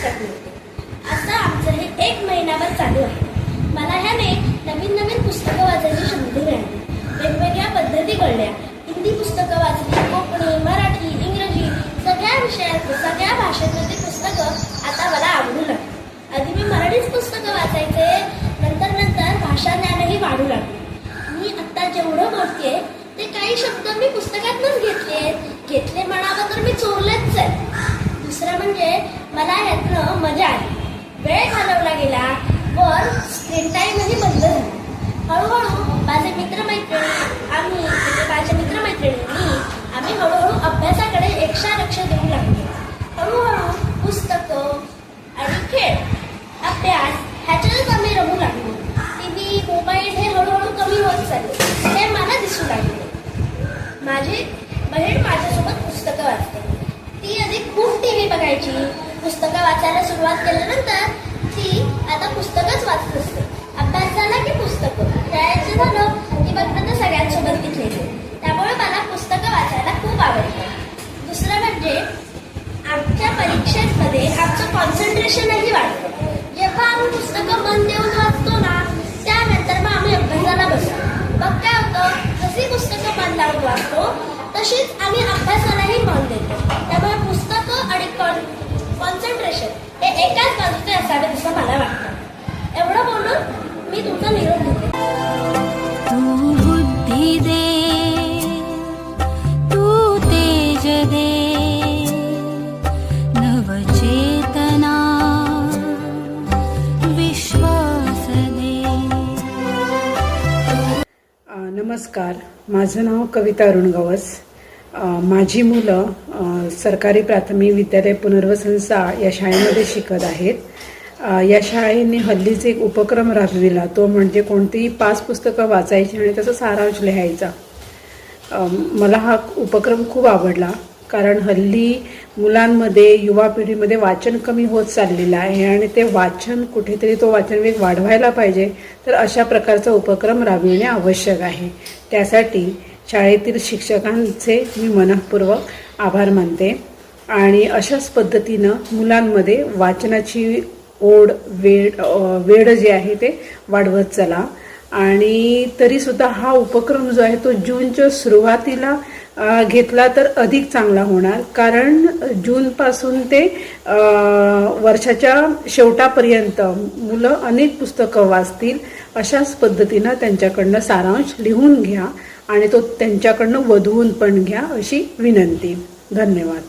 नवीन पुस्तक मिळते आमचं हे एक महिनाभर चालू आहे. मला ह्याने नवीन नवीन पुस्तकं वाचायची संधी मिळाली. वेगवेगळ्या पद्धती कळल्या हिंदी पुस्तकं वाचली कोकणी मराठी इंग्रजी सगळ्या विषयात सगळ्या भाषेतली पुस्तकं आता मला आवडू लागली. आधी मी मराठीच पुस्तकं वाचायचे नंतर नंतर भाषा ज्ञानही वाढू लागले. मी आता जेवढं बोलते ते काही शब्द मी पुस्तकातूनच घेतले घेतले म्हणावं तर मी चोरले मला यातनं मजा आली. वेळ घालवला गेला वर स्क्रीन टाईमही बंद झाला. हळूहळू माझे मित्रमैत्रिणी आम्ही म्हणजे माझ्या माझे आम्ही हळूहळू अभ्यासाकडे एकशा लक्ष देऊ लागलो. हळूहळू पुस्तकं आणि खेळ अभ्यास ह्याच्यातच आम्ही रमू लागलो. टी व्ही मोबाईल हे हळूहळू कमी होत चालले. हे मला दिसू लागले. माझी बहीण माझ्यासोबत पुस्तकं वाचते. ती आधी खूप टी व्ही बघायची पुस्तकं वाचायला सुरुवात केल्यानंतर ती आता पुस्तकच वाचत असते. अभ्यास झाला की पुस्तकं. खेळायचं झालं की बघणं तर सगळ्यांसोबत ती खेळते. त्यामुळे मला पुस्तकं वाचायला खूप आवडतं. दुसरं म्हणजे आमच्या परीक्षेमध्ये आमचं कॉन्सन्ट्रेशनही वाढतं. जेव्हा आम्ही पुस्तकं मन देऊन वाचतो ना त्यानंतर मग आम्ही अभ्यासाला बसतो. मग काय होतं? जशी पुस्तकं मन लावून वाचतो तशीच आम्ही अभ्यासालाही मन देतो त्यामुळे पुस्तकं आणि कॉन्सन्ट्रेशन हे एकाच बाजूचे असावे असं मला वाटतं. एवढं बोलून मी तुमचा निरोप घेते. तू बुद्धी दे तू तेज दे नवचेतना विश्वास दे. अ, नमस्कार. माझं नाव कविता अरुण गवस माझी मुलं सरकारी प्राथमिक विद्यालय पुनर्वसनसा या शाळेमध्ये शिकत आहेत. या शाळेने हल्लीच एक उपक्रम राबविला. तो म्हणजे कोणतीही पाच पुस्तकं वाचायची आणि त्याचा सारांश लिहायचा. मला हा उपक्रम खूप आवडला कारण हल्ली मुलांमध्ये युवा पिढीमध्ये वाचन कमी होत चाललेलं आहे आणि ते वाचन कुठेतरी तो वाचनवेग वाढवायला पाहिजे तर अशा प्रकारचा उपक्रम राबविणे आवश्यक आहे. त्यासाठी शाळेतील शिक्षकांचे मी मनःपूर्वक आभार मानते. आणि अशाच पद्धतीनं मुलांमध्ये वाचनाची ओढ वेड वेड जे आहे ते वाढवत चला. आणि तरीसुद्धा हा उपक्रम जो आहे तो जूनच्या सुरुवातीला घेतला तर अधिक चांगला होणार. कारण जूनपासून ते वर्षाच्या शेवटापर्यंत मुलं अनेक पुस्तकं वाचतील अशाच पद्धतीनं त्यांच्याकडनं सारांश लिहून घ्या. आणि तो त्यांच्याकडनं वधवून पण घ्या अशी विनंती. धन्यवाद.